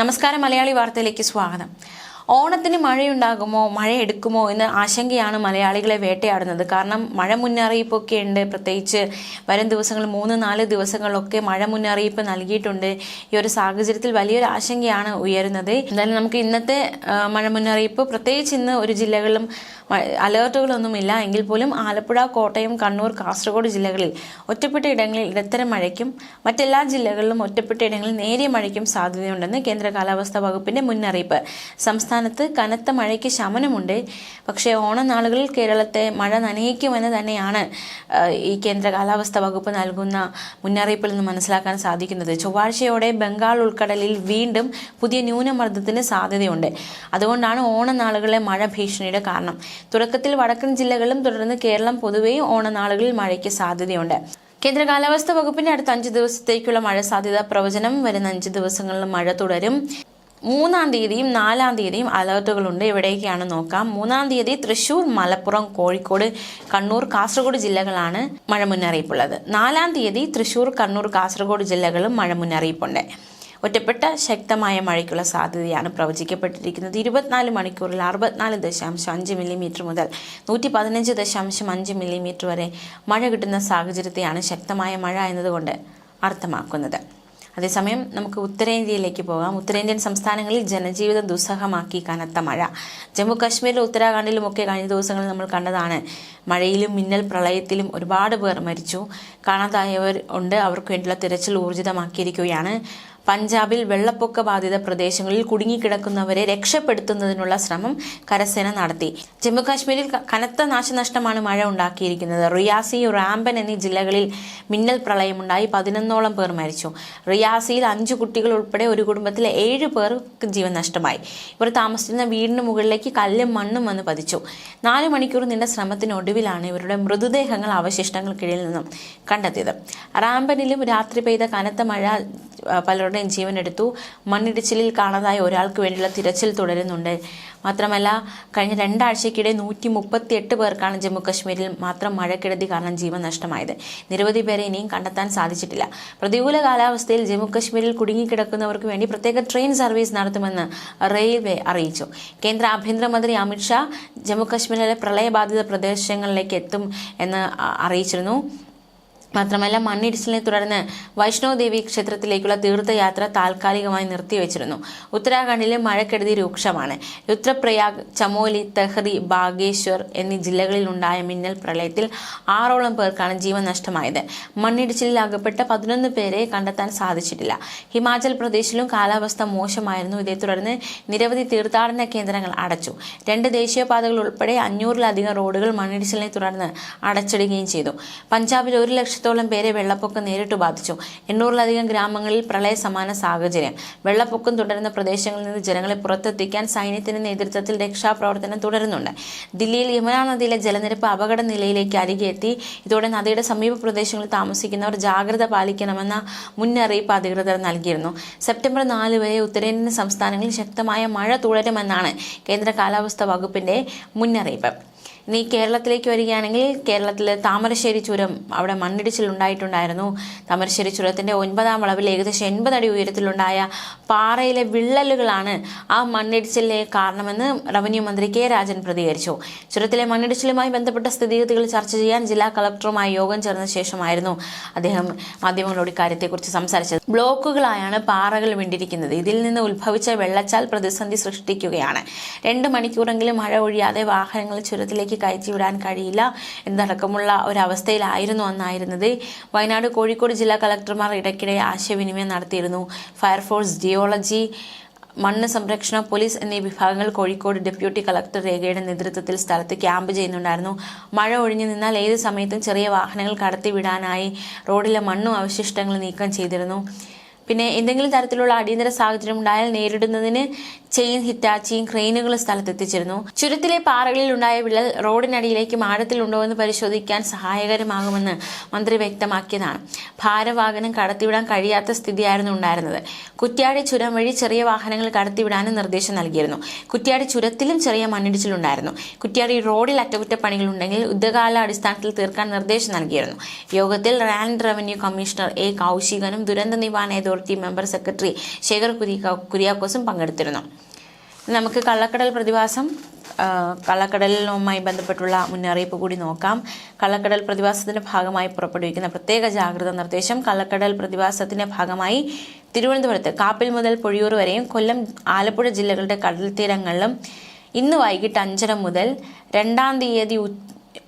നമസ്കാരം മലയാളി വാർത്തയിലേക്ക് സ്വാഗതം. ഓണത്തിന് മഴയുണ്ടാകുമോ മഴ എടുക്കുമോ എന്ന ആശങ്കയാണ് മലയാളികളെ വേട്ടയാടുന്നത്. കാരണം മഴ മുന്നറിയിപ്പൊക്കെ ഉണ്ട്. പ്രത്യേകിച്ച് വരും ദിവസങ്ങൾ മൂന്ന് നാല് ദിവസങ്ങളിലൊക്കെ മഴ മുന്നറിയിപ്പ് നൽകിയിട്ടുണ്ട്. ഈ ഒരു സാഹചര്യത്തിൽ വലിയൊരു ആശങ്കയാണ് ഉയരുന്നത്. എന്തായാലും നമുക്ക് ഇന്നത്തെ മഴ മുന്നറിയിപ്പ് പ്രത്യേകിച്ച് ഇന്ന് ഒരു ജില്ലകളിലും അലേർട്ടുകളൊന്നുമില്ല എങ്കിൽ പോലും ആലപ്പുഴ കോട്ടയം കണ്ണൂർ കാസർഗോഡ് ജില്ലകളിൽ ഒറ്റപ്പെട്ട ഇടങ്ങളിൽ ഇടത്തരം മഴയ്ക്കും മറ്റെല്ലാ ജില്ലകളിലും ഒറ്റപ്പെട്ട ഇടങ്ങളിൽ നേരിയ മഴയ്ക്കും സാധ്യതയുണ്ടെന്ന് കേന്ദ്ര കാലാവസ്ഥാ വകുപ്പിന്റെ മുന്നറിയിപ്പ്. സംസ്ഥാനത്ത് കനത്ത മഴയ്ക്ക് ശമനമുണ്ട്. പക്ഷേ ഓണനാളുകളിൽ കേരളത്തെ മഴ നനയിക്കുമെന്ന് തന്നെയാണ് ഈ കേന്ദ്ര കാലാവസ്ഥാ വകുപ്പ് നൽകുന്ന മുന്നറിയിപ്പിൽ നിന്ന് മനസ്സിലാക്കാൻ സാധിക്കുന്നത്. ചൊവ്വാഴ്ചയോടെ ബംഗാൾ ഉൾക്കടലിൽ വീണ്ടും പുതിയ ന്യൂനമർദ്ദത്തിന് സാധ്യതയുണ്ട്. അതുകൊണ്ടാണ് ഓണനാളുകളിലെ മഴ ഭീഷണിയുടെ കാരണം. തുടക്കത്തിൽ വടക്കൻ ജില്ലകളും തുടർന്ന് കേരളം പൊതുവെ ഓണനാളുകളിൽ മഴയ്ക്ക് സാധ്യതയുണ്ട്. കേന്ദ്ര കാലാവസ്ഥാ വകുപ്പിന്റെ അടുത്ത അഞ്ച് ദിവസത്തേക്കുള്ള മഴ സാധ്യത പ്രവചനം വരുന്ന അഞ്ച് ദിവസങ്ങളിൽ മഴ തുടരും. മൂന്നാം തീയതിയും നാലാം തീയതിയും അലർട്ടുകളുണ്ട്. എവിടേക്കാണ് നോക്കാം. മൂന്നാം തീയതി തൃശൂർ മലപ്പുറം കോഴിക്കോട് കണ്ണൂർ കാസർഗോഡ് ജില്ലകളാണ് മഴ മുന്നറിയിപ്പുള്ളത്. നാലാം തീയതി തൃശൂർ കണ്ണൂർ കാസർഗോഡ് ജില്ലകളും മഴ മുന്നറിയിപ്പുണ്ട്. ഒറ്റപ്പെട്ട ശക്തമായ മഴയ്ക്കുള്ള സാധ്യതയാണ് പ്രവചിക്കപ്പെട്ടിരിക്കുന്നത്. ഇരുപത്തിനാല് മണിക്കൂറിൽ അറുപത്തിനാല് ദശാംശം അഞ്ച് മില്ലിമീറ്റർ മുതൽ നൂറ്റി പതിനഞ്ച് ദശാംശം അഞ്ച് മില്ലിമീറ്റർ വരെ മഴ കിട്ടുന്ന സാഹചര്യത്തെയാണ് ശക്തമായ മഴ എന്നതുകൊണ്ട് അർത്ഥമാക്കുന്നത്. അതേസമയം നമുക്ക് ഉത്തരേന്ത്യയിലേക്ക് പോകാം. ഉത്തരേന്ത്യൻ സംസ്ഥാനങ്ങളിൽ ജനജീവിതം ദുസ്സഹമാക്കി കനത്ത മഴ. ജമ്മു കാശ്മീരിലും ഉത്തരാഖണ്ഡിലും ഒക്കെ കഴിഞ്ഞ ദിവസങ്ങളിൽ നമ്മൾ കണ്ടതാണ് മഴയിലും മിന്നൽ പ്രളയത്തിലും ഒരുപാട് പേർ മരിച്ചു. കാണാതായവർ ഉണ്ട്. അവർക്ക് വേണ്ടിയുള്ള തിരച്ചിൽ ഊർജിതമാക്കിയിരിക്കുകയാണ്. പഞ്ചാബിൽ വെള്ളപ്പൊക്ക ബാധിത പ്രദേശങ്ങളിൽ കുടുങ്ങിക്കിടക്കുന്നവരെ രക്ഷപ്പെടുത്തുന്നതിനുള്ള ശ്രമം കരസേന നടത്തി. ജമ്മുകാശ്മീരിൽ കനത്ത നാശനഷ്ടമാണ് മഴ ഉണ്ടാക്കിയിരിക്കുന്നത്. റിയാസി റാംബൻ എന്നീ ജില്ലകളിൽ മിന്നൽ പ്രളയമുണ്ടായി. പതിനൊന്നോളം പേർ മരിച്ചു. റിയാസിയിൽ അഞ്ചു കുട്ടികൾ ഉൾപ്പെടെ ഒരു കുടുംബത്തിലെ ഏഴ് പേർക്ക് ജീവൻ നഷ്ടമായി. ഇവർ താമസിച്ചിരുന്ന വീടിന് മുകളിലേക്ക് കല്ലും മണ്ണും വന്ന് പതിച്ചു. നാല് മണിക്കൂർ നീണ്ട ശ്രമത്തിനൊടുവിലാണ് ഇവരുടെ മൃതദേഹങ്ങൾ അവശിഷ്ടങ്ങൾക്കിടയിൽ നിന്നും കണ്ടെത്തിയത്. റാംബനിലും രാത്രി പെയ്ത കനത്ത മഴ ആ, പലരുടെയും ജീവനെടുത്തു മണ്ണിടിച്ചിലിൽ കാണാതായ ഒരാൾക്ക് വേണ്ടിയുള്ള തിരച്ചിൽ തുടരുന്നുണ്ട്. മാത്രമല്ല കഴിഞ്ഞ രണ്ടാഴ്ചയ്ക്കിടെ നൂറ്റി മുപ്പത്തി എട്ട് പേർക്കാണ് ജമ്മു കശ്മീരിൽ മാത്രം മഴക്കെടുതി കാരണം ജീവൻ നഷ്ടമായത്. നിരവധി പേരെ ഇനിയും കണ്ടെത്താൻ സാധിച്ചിട്ടില്ല. പ്രതികൂല കാലാവസ്ഥയിൽ ജമ്മു കശ്മീരിൽ കുടുങ്ങിക്കിടക്കുന്നവർക്ക് വേണ്ടി പ്രത്യേക ട്രെയിൻ സർവീസ് നടത്തുമെന്ന് റെയിൽവേ അറിയിച്ചു. കേന്ദ്ര ആഭ്യന്തരമന്ത്രി അമിത്ഷാ ജമ്മു കശ്മീരിലെ പ്രളയബാധിത പ്രദേശങ്ങളിലേക്ക് എത്തും എന്ന് അറിയിച്ചിരുന്നു. മാത്രമല്ല മണ്ണിടിച്ചിലിനെ തുടർന്ന് വൈഷ്ണോദേവി ക്ഷേത്രത്തിലേക്കുള്ള തീർത്ഥയാത്ര താൽക്കാലികമായി നിർത്തിവെച്ചിരുന്നു. ഉത്തരാഖണ്ഡിലെ മഴക്കെടുതി രൂക്ഷമാണ്. രുദ്രപ്രയാഗ് ചമോലി തെഹ്രി ബാഗേശ്വർ എന്നീ ജില്ലകളിൽ ഉണ്ടായ മിന്നൽ പ്രളയത്തിൽ ആറോളം പേർക്കാണ് ജീവൻ നഷ്ടമായത്. മണ്ണിടിച്ചിലിൽ അകപ്പെട്ട പതിനൊന്ന് പേരെ കണ്ടെത്താൻ സാധിച്ചിട്ടില്ല. ഹിമാചൽ പ്രദേശിലും കാലാവസ്ഥ മോശമായിരുന്നു. ഇതേ തുടർന്ന് നിരവധി തീർത്ഥാടന കേന്ദ്രങ്ങൾ അടച്ചു. രണ്ട് ദേശീയപാതകൾ ഉൾപ്പെടെ അഞ്ഞൂറിലധികം റോഡുകൾ മണ്ണിടിച്ചിലിനെ തുടർന്ന് അടച്ചിടുകയും ചെയ്തു. പഞ്ചാബിൽ ഒരു ലക്ഷത്തോളം പേരെ വെള്ളപ്പൊക്കം നേരിട്ട് ബാധിച്ചു. എണ്ണൂറിലധികം ഗ്രാമങ്ങളിൽ പ്രളയ സമാന സാഹചര്യം. വെള്ളപ്പൊക്കം തുടരുന്ന പ്രദേശങ്ങളിൽ നിന്ന് ജനങ്ങളെ പുറത്തെത്തിക്കാൻ സൈന്യത്തിന്റെ നേതൃത്വത്തിൽ രക്ഷാപ്രവർത്തനം തുടരുന്നുണ്ട്. ദില്ലിയിൽ യമുനാ നദിയിലെ ജലനിരപ്പ് അപകട നിലയിലേക്ക് അരികെ എത്തി ഇതോടെ നദിയുടെ സമീപ പ്രദേശങ്ങളിൽ താമസിക്കുന്നവർ ജാഗ്രത പാലിക്കണമെന്ന മുന്നറിയിപ്പ് അധികൃതർ നൽകിയിരുന്നു. സെപ്റ്റംബർ നാല് വരെ ഉത്തരേന്ത്യൻ സംസ്ഥാനങ്ങളിൽ ശക്തമായ മഴ തുടരുമെന്നാണ് കേന്ദ്ര കാലാവസ്ഥാ വകുപ്പിന്റെ മുന്നറിയിപ്പ്. ഇനി കേരളത്തിലേക്ക് വരികയാണെങ്കിൽ കേരളത്തിലെ താമരശ്ശേരി ചുരം അവിടെ മണ്ണിടിച്ചിൽ ഉണ്ടായിട്ടുണ്ടായിരുന്നു താമരശ്ശേരി ചുരത്തിന്റെ ഒൻപതാം വളവിൽ ഏകദേശം എൺപത് അടി ഉയരത്തിലുണ്ടായ പാറയിലെ വിള്ളലുകളാണ് ആ മണ്ണിടിച്ചിലിലെ കാരണമെന്ന് റവന്യൂ മന്ത്രി കെ രാജൻ പ്രതികരിച്ചു. ചുരത്തിലെ മണ്ണിടിച്ചിലുമായി ബന്ധപ്പെട്ട സ്ഥിതിഗതികൾ ചർച്ച ചെയ്യാൻ ജില്ലാ കളക്ടറുമായി യോഗം ചേർന്ന ശേഷമായിരുന്നു അദ്ദേഹം മാധ്യമങ്ങളോട് ഇക്കാര്യത്തെക്കുറിച്ച് സംസാരിച്ചത്. ബ്ലോക്കുകളായാണ് പാറകൾ വിണ്ടിരിക്കുന്നത്. ഇതിൽ നിന്ന് ഉത്ഭവിച്ച വെള്ളച്ചാൽ പ്രതിസന്ധി സൃഷ്ടിക്കുകയാണ്. രണ്ട് മണിക്കൂറെങ്കിലും മഴ ഒഴിയാതെ വാഹനങ്ങൾ ചുരത്തിലേക്ക് കയറ്റിവിടാൻ കഴിയില്ല എന്നടക്കമുള്ള ഒരവസ്ഥയിലായിരുന്നു അന്നായിരുന്നത്. വയനാട് കോഴിക്കോട് ജില്ലാ കളക്ടർമാർ ഇടയ്ക്കിടെ ആശയവിനിമയം നടത്തിയിരുന്നു. ഫയർഫോഴ്സ് ജിയോളജി മണ്ണ് സംരക്ഷണ പോലീസ് എന്നീ വിഭാഗങ്ങൾ കോഴിക്കോട് ഡെപ്യൂട്ടി കളക്ടർ രേഖയുടെ നേതൃത്വത്തിൽ സ്ഥലത്ത് ക്യാമ്പ് ചെയ്യുന്നുണ്ടായിരുന്നു. മഴ ഒഴിഞ്ഞു നിന്നാൽ ഏത് സമയത്തും ചെറിയ വാഹനങ്ങൾ കടത്തിവിടാനായി റോഡിലെ മണ്ണും അവശിഷ്ടങ്ങൾ നീക്കം ചെയ്തിരുന്നു. പിന്നെ എന്തെങ്കിലും തരത്തിലുള്ള അടിയന്തര സാഹചര്യം ഉണ്ടായാൽ നേരിടുന്നതിന് ചെയിൻ ഹിറ്റാച്ചിയും ക്രെയിനുകളും സ്ഥലത്തെത്തിച്ചിരുന്നു. ചുരത്തിലെ പാറകളിൽ ഉണ്ടായ വിള്ളൽ റോഡിനടിയിലേക്ക് ആഴത്തിലുണ്ടോ എന്ന് പരിശോധിക്കാൻ സഹായകരമാകുമെന്ന് മന്ത്രി വ്യക്തമാക്കിയതാണ്. ഭാരവാഹനം കടത്തിവിടാൻ കഴിയാത്ത സ്ഥിതിയായിരുന്നു ഉണ്ടായിരുന്നത്. കുറ്റ്യാടി ചുരം വഴി ചെറിയ വാഹനങ്ങൾ കടത്തിവിടാനും നിർദ്ദേശം നൽകിയിരുന്നു. കുറ്റ്യാടി ചുരത്തിലും ചെറിയ മണ്ണിടിച്ചിലുണ്ടായിരുന്നു കുറ്റ്യാടി റോഡിൽ അറ്റകുറ്റപ്പണികൾ ഉണ്ടെങ്കിൽ യുദ്ധകാല അടിസ്ഥാനത്തിൽ തീർക്കാൻ നിർദ്ദേശം നൽകിയിരുന്നു. യോഗത്തിൽ റാൻഡ് റവന്യൂ കമ്മീഷണർ എ കൗശികനും ദുരന്ത നിവാരണ അതോറിറ്റി മെമ്പർ സെക്രട്ടറി ശേഖർ കുര്യാ കുര്യാക്കോസും പങ്കെടുത്തിരുന്നു. നമുക്ക് കള്ളക്കടൽ പ്രതിഭാസം കള്ളക്കടലുമായി ബന്ധപ്പെട്ടുള്ള മുന്നറിയിപ്പ് കൂടി നോക്കാം. കള്ളക്കടൽ പ്രതിഭാസത്തിന്റെ ഭാഗമായി പുറപ്പെടുവിക്കുന്ന പ്രത്യേക ജാഗ്രതാ നിർദ്ദേശം കള്ളക്കടൽ പ്രതിഭാസത്തിന്റെ ഭാഗമായി തിരുവനന്തപുരത്ത് കാപ്പിൽ മുതൽ പൊഴിയൂർ വരെയും കൊല്ലം ആലപ്പുഴ ജില്ലകളുടെ കടൽ തീരങ്ങളിലും ഇന്ന് വൈകിട്ട് അഞ്ചര മുതൽ രണ്ടാം തീയതി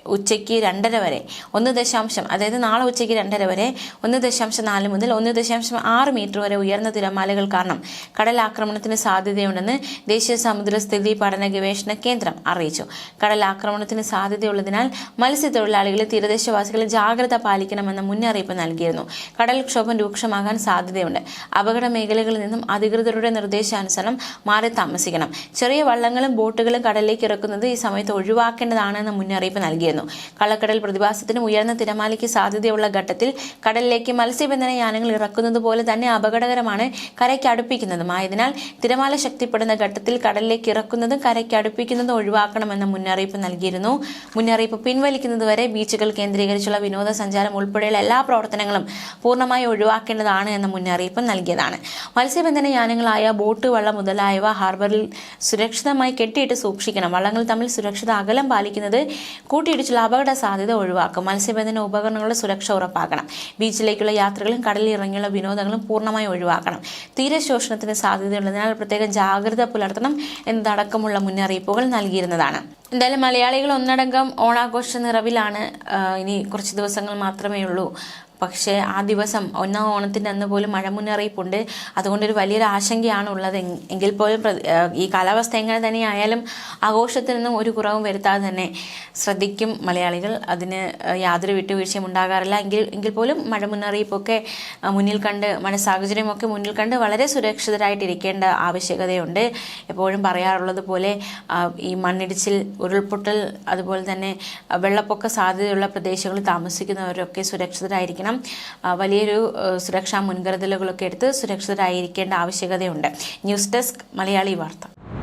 ഉച്ചയ്ക്ക് രണ്ടര വരെ. ഒന്ന് ദശാംശം അതായത് നാളെ ഉച്ചയ്ക്ക് രണ്ടര വരെ ഒന്ന് ദശാംശം നാല് മുതൽ ഒന്ന് ദശാംശം ആറ് മീറ്റർ വരെ ഉയർന്ന തിരമാലകൾ കാരണം കടലാക്രമണത്തിന് സാധ്യതയുണ്ടെന്ന് ദേശീയ സമുദ്ര സ്ഥിതി പഠന ഗവേഷണ കേന്ദ്രം അറിയിച്ചു. കടലാക്രമണത്തിന് സാധ്യതയുള്ളതിനാൽ മത്സ്യത്തൊഴിലാളികളെ തീരദേശവാസികളെ ജാഗ്രത പാലിക്കണമെന്ന മുന്നറിയിപ്പ് നൽകിയിരുന്നു. കടൽക്ഷോഭം രൂക്ഷമാകാൻ സാധ്യതയുണ്ട്. അപകട മേഖലകളിൽ നിന്നും അധികൃതരുടെ നിർദ്ദേശാനുസരണം മാറി താമസിക്കണം. ചെറിയ വള്ളങ്ങളും ബോട്ടുകളും കടലിലേക്ക് ഇറക്കുന്നത് ഈ സമയത്ത് ഒഴിവാക്കേണ്ടതാണെന്ന മുന്നറിയിപ്പ് നൽകിയിരുന്നു. കള്ളക്കടൽ പ്രതിഭാസത്തിനും ഉയർന്ന തിരമാലയ്ക്ക് സാധ്യതയുള്ള ഘട്ടത്തിൽ കടലിലേക്ക് മത്സ്യബന്ധന യാനങ്ങൾ ഇറക്കുന്നത് പോലെ തന്നെ അപകടകരമാണ് കരയ്ക്ക് അടുപ്പിക്കുന്നതും. ആയതിനാൽ തിരമാല ശക്തിപ്പെടുന്ന ഘട്ടത്തിൽ കടലിലേക്ക് ഇറക്കുന്നതും കരയ്ക്ക് അടുപ്പിക്കുന്നതും ഒഴിവാക്കണമെന്ന മുന്നറിയിപ്പ് നൽകിയിരുന്നു. മുന്നറിയിപ്പ് പിൻവലിക്കുന്നതുവരെ ബീച്ചുകൾ കേന്ദ്രീകരിച്ചുള്ള വിനോദസഞ്ചാരം ഉൾപ്പെടെയുള്ള എല്ലാ പ്രവർത്തനങ്ങളും പൂർണമായി ഒഴിവാക്കേണ്ടതാണ് എന്ന മുന്നറിയിപ്പ് നൽകിയതാണ്. മത്സ്യബന്ധന യാനങ്ങളായ ബോട്ട് വള്ളം മുതലായവ ഹാർബറിൽ സുരക്ഷിതമായി കെട്ടിയിട്ട് സൂക്ഷിക്കണം. വള്ളങ്ങൾ തമ്മിൽ സുരക്ഷിത അകലം പാലിക്കുന്നത് കൂട്ടിയിടിച്ചുള്ള അപകട സാധ്യത ഒഴിവാക്കും. മത്സ്യബന്ധന ഉപകരണങ്ങളുടെ സുരക്ഷ ഉറപ്പാക്കണം. ബീച്ചിലേക്കുള്ള യാത്രകളും കടലിൽ ഇറങ്ങിയുള്ള വിനോദങ്ങളും പൂർണമായി ഒഴിവാക്കണം. തീരശോഷണത്തിന് സാധ്യതയുള്ളതിനാൽ പ്രത്യേകം ജാഗ്രത പുലർത്തണം എന്നതടക്കമുള്ള മുന്നറിയിപ്പുകൾ നൽകിയിരുന്നതാണ്. എന്തായാലും മലയാളികൾ ഒന്നടങ്കം ഓണാഘോഷ നിറവിലാണ് ഇനി കുറച്ച് ദിവസങ്ങൾ മാത്രമേ ഉള്ളൂ. പക്ഷേ ആ ദിവസം ഒന്നാം ഓണത്തിന്റെ അന്ന് പോലും മഴ മുന്നറിയിപ്പുണ്ട്. അതുകൊണ്ടൊരു വലിയൊരു ആശങ്കയാണ് ഉള്ളത് എങ്കിൽ പോലും ഈ കാലാവസ്ഥ എങ്ങനെ തന്നെ ആയാലും ആഘോഷത്തിനൊന്നും ഒരു കുറവും വരുത്താതെ തന്നെ ശ്രദ്ധിക്കും മലയാളികൾ. അതിന് യാതൊരു വിട്ടുവീഴ്ചയും ഉണ്ടാകാറില്ല. എങ്കിൽ എങ്കിൽ പോലും മഴ മുന്നറിയിപ്പൊക്കെ മുന്നിൽ കണ്ട് മഴ സാഹചര്യമൊക്കെ മുന്നിൽ കണ്ട് വളരെ സുരക്ഷിതരായിട്ടിരിക്കേണ്ട ആവശ്യകതയുണ്ട്. എപ്പോഴും പറയാറുള്ളത് പോലെ ഈ മണ്ണിടിച്ചിൽ ഉരുൾപൊട്ടൽ അതുപോലെ തന്നെ വെള്ളപ്പൊക്ക സാധ്യതയുള്ള പ്രദേശങ്ങളിൽ താമസിക്കുന്നവരൊക്കെ സുരക്ഷിതരായിരിക്കണം. ആ, വലിയൊരു സുരക്ഷാ മുൻകരുതലുകളൊക്കെ എടുത്ത് സുരക്ഷിതരായിരിക്കേണ്ട ആവശ്യകതയുണ്ട്. ന്യൂസ് ഡെസ്ക് മലയാളി വാർത്ത.